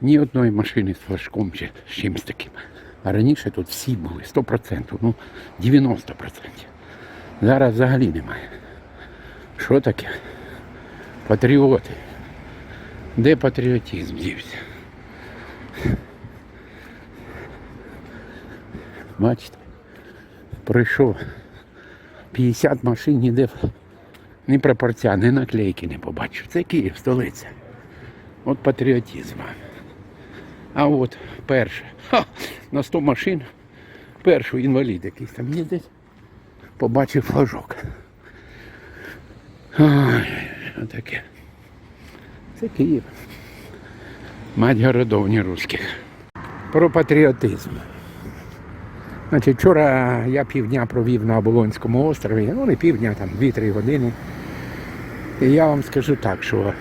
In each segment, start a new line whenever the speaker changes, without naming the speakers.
Ні одної машини з флажком чи з чимось таким. А раніше тут всі були 100%, ну 90%. Зараз взагалі немає. Що таке? Патріоти. Де патріотизм дівся? Бачите? Пройшов 50 машин, ніде ні прапорця, ні наклейки не побачив. Це Київ, столиця. От патріотизм. А от перше. На 100 машин. Перший інвалід якийсь там їздить. Побачив флажок. Ой, отаке. Це Київ. Мать городов не русських. Про патріотизм. Значить, вчора я півдня провів на Оболонському острові, ну не півдня, там 2-3 години. І я вам скажу так, що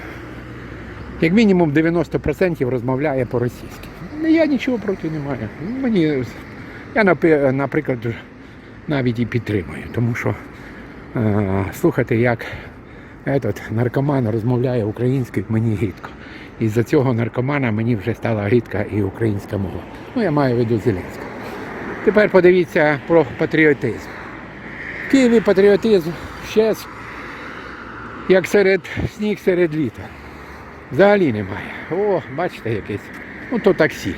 як мінімум 90% розмовляє по-російськи. Я нічого проти не маю. Мені, я, наприклад, навіть і підтримую, тому що е, слухати, як этот, наркоман розмовляє українською, мені гідко. І з-за цього наркомана мені вже стала гідка і українська мова. Ну, я маю в виду Зеленська. Тепер подивіться про патріотизм. В Києві патріотизм ще як серед сніг серед літа. Взагалі немає. О, бачите якесь. Ну то таксі.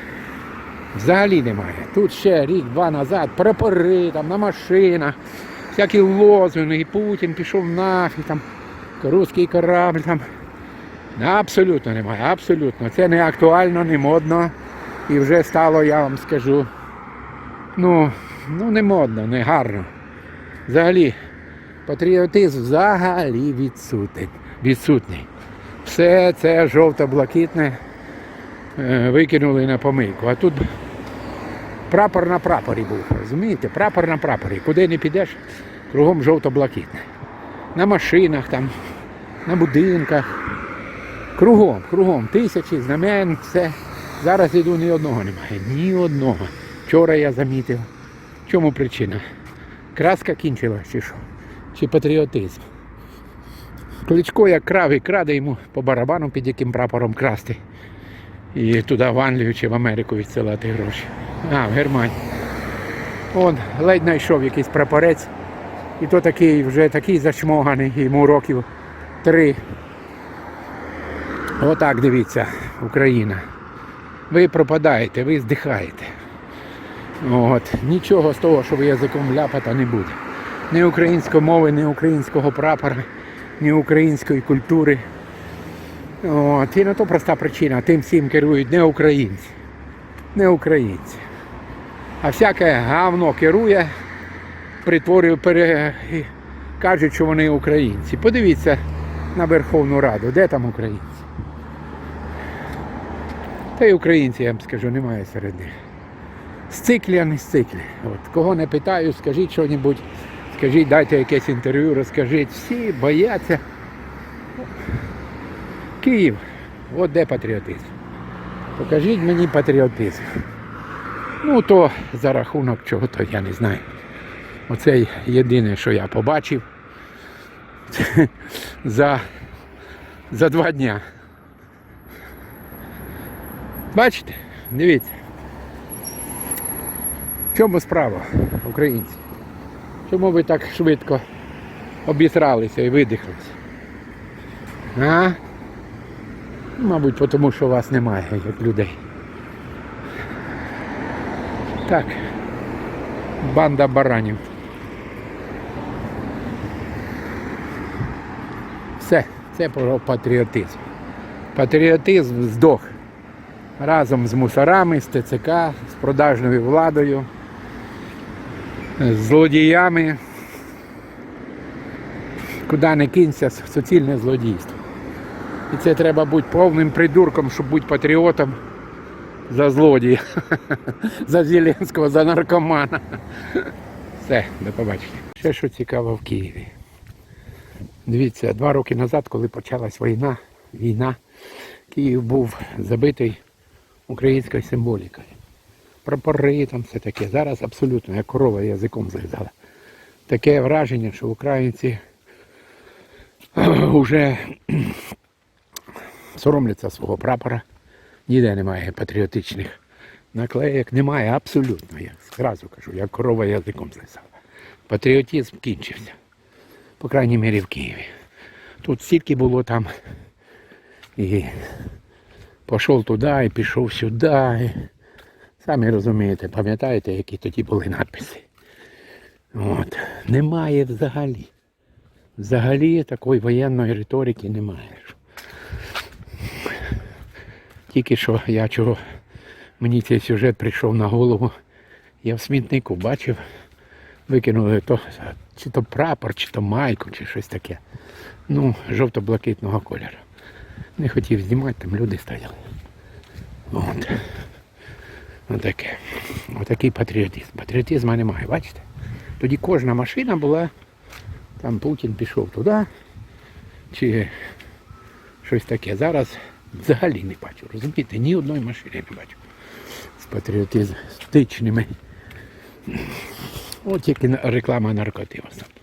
Взагалі немає. Тут ще рік-два назад прапори там на машинах, всякі лозунги, Путін пішов нафіг, там русський корабль там. Абсолютно немає, абсолютно. Це не актуально, не модно. І вже стало, я вам скажу, ну, ну не модно, не гарно. Взагалі, патріотизм взагалі відсутний. відсутній. Все це жовто-блакитне е, викинули на помийку. А тут прапор на прапорі був. Розумієте? Прапор на прапорі. Куди не підеш, кругом жовто-блакитне. На машинах там, на будинках. Кругом, кругом. Тисячі знамен, все. Зараз іду ні одного немає. Ні одного. Вчора я замітив. Чому причина? Краска кінчилась чи що? Чи патріотизм? Кличко як крав і краде йому по барабану, під яким прапором красти. І туди в Англію чи в Америку відсилати гроші. А, в Германію. Он ледь знайшов якийсь прапорець. І то такий вже такий зачмоганий, йому років три. Отак дивіться, Україна. Ви пропадаєте, ви здихаєте. От. Нічого з того, що ви язиком ляпата не буде. Ні української мови, ні українського прапора, ні української культури. От. І на то проста причина. Тим всім керують не українці. Не українці. А всяке гавно керує, притворює, пере... кажуть, що вони українці. Подивіться на Верховну Раду, де там українці? Та й українці, я вам скажу, немає серед них. Сциклі, а не сциклі. От. Кого не питаю, скажіть щось, скажіть, дайте якесь інтерв'ю, розкажіть. Всі бояться. Київ, от де патріотизм. Покажіть мені патріотизм. Ну то за рахунок чого, то я не знаю. Оце єдине, що я побачив за, за два дня. Бачите? Дивіться. В чому справа, українці? Чому ви так швидко обісралися і видихлися? А? Мабуть, тому що вас немає, як людей. Так. Банда баранів. Все, це про патріотизм. Патріотизм здох разом з мусорами, з ТЦК, з продажною владою, злодіями. Куди не кинься, суцільне злодійство. І це треба бути повним придурком, щоб бути патріотом за злодія, за Зеленського, за наркомана. Все, до побачення. Ще що цікаво в Києві. Дивіться, два роки назад, коли почалась війна, війна, Київ був забитий українською символікою. Прапори там все таке. Зараз абсолютно, як корова язиком злизала. Таке враження, що українці вже соромляться свого прапора. Ніде немає патріотичних наклеїк. Немає абсолютно. Я зразу кажу, як корова язиком злисала. Патріотизм кінчився. По крайній мірі в Києві. Тут стільки було там і пішов туди, і пішов сюди. Самі розумієте, пам'ятаєте, які тоді були надписи. От. Немає взагалі. Взагалі такої воєнної риторики немає. Тільки що я чого мені цей сюжет прийшов на голову. Я в смітнику бачив, викинули то, чи то прапор, чи то майку, чи щось таке. Ну, жовто-блакитного кольору. Не хотів знімати, там люди стояли. От. Отаке. Отакий патріотизм. Патріотизму немає, бачите? Тоді кожна машина була, там Путін пішов туди, чи щось таке. Зараз взагалі не бачу. Розумієте, ні одної машини не бачу. З патріотизмом, патріотизмістичними. От тільки реклама наркотив. основно.